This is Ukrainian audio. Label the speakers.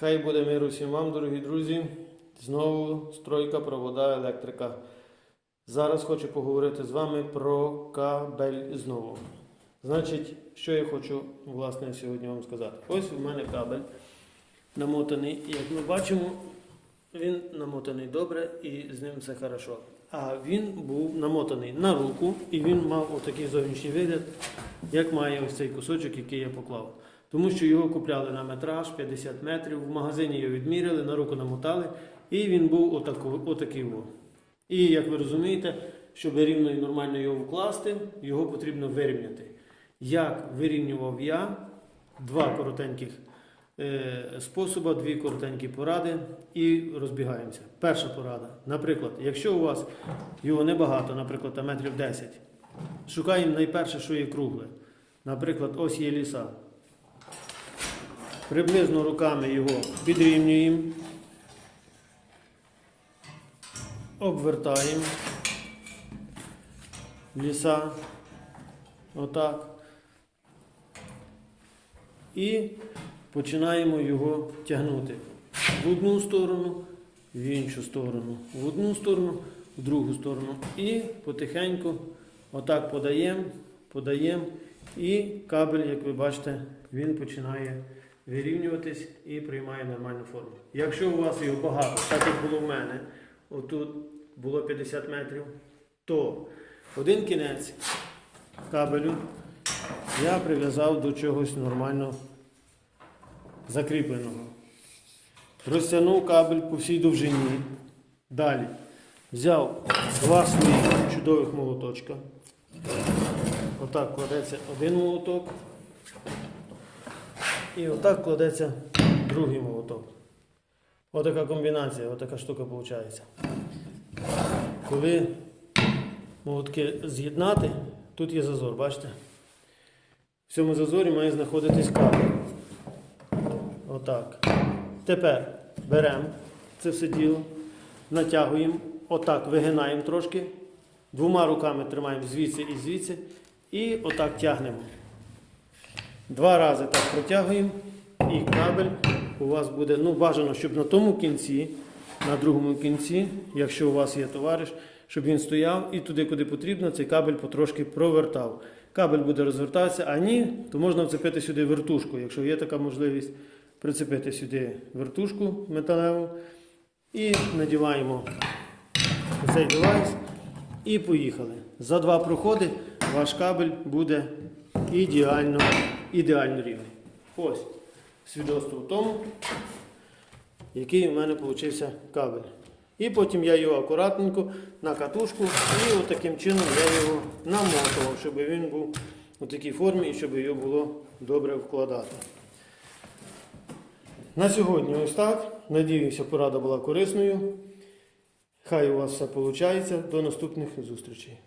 Speaker 1: Хай буде миру всім вам, дорогі друзі. Знову стройка, провода, електрика. Зараз хочу поговорити з вами про кабель знову. Значить, що я хочу власне сьогодні вам сказати. Ось у мене кабель намотаний. Як ми бачимо, він намотаний добре і з ним все хорошо. А він був намотаний на руку і він мав отакий зовнішній вигляд, як має ось цей кусочок, який я поклав. Тому що його купляли на метраж 50 метрів, в магазині його відміряли, на руку намотали, і він був отакий. во. І як ви розумієте, щоб рівно і нормально його вкласти, його потрібно вирівняти. Як вирівнював я два коротеньких е, способи, дві коротенькі поради і розбігаємося. Перша порада. Наприклад, якщо у вас його небагато, наприклад, метрів 10, шукаємо найперше, що є кругле. Наприклад, ось є ліса. Приблизно руками його підрівнюємо, обвертаємо ліса. Отак. І починаємо його тягнути в одну сторону, в іншу сторону, в одну сторону, в другу сторону. І потихеньку отак подаємо, подаємо. І кабель, як ви бачите, він починає вирівнюватись і приймає нормальну форму. Якщо у вас його багато, так як було в мене, отут було 50 метрів, то один кінець кабелю я прив'язав до чогось нормально закріпленого. Розтягнув кабель по всій довжині. Далі взяв два своїх чудових молоточка. Отак кладеться один молоток. І отак кладеться другий молоток. Отака комбінація, отака штука виходить. Коли молотки з'єднати, тут є зазор, бачите? В цьому зазорі має знаходитись кабель. Отак. Тепер беремо це все діло, натягуємо, отак вигинаємо трошки, двома руками тримаємо звідси і звідси, і отак тягнемо. Два рази так протягуємо, і кабель у вас буде, ну бажано, щоб на тому кінці, на другому кінці, якщо у вас є товариш, щоб він стояв і туди, куди потрібно, цей кабель потрошки провертав. Кабель буде розвертатися, а ні, то можна вцепити сюди вертушку, якщо є така можливість прицепити сюди вертушку металеву і надіваємо цей девайс і поїхали. За два проходи ваш кабель буде ідеально, ідеально рівний. Ось свідоцтво в тому, який у мене вийшов кабель. І потім я його акуратненько на катушку і таким чином я його намотував, щоб він був у такій формі і щоб його було добре вкладати. На сьогодні ось так. Надіюся, порада була корисною. Хай у вас все виходить. До наступних зустрічей.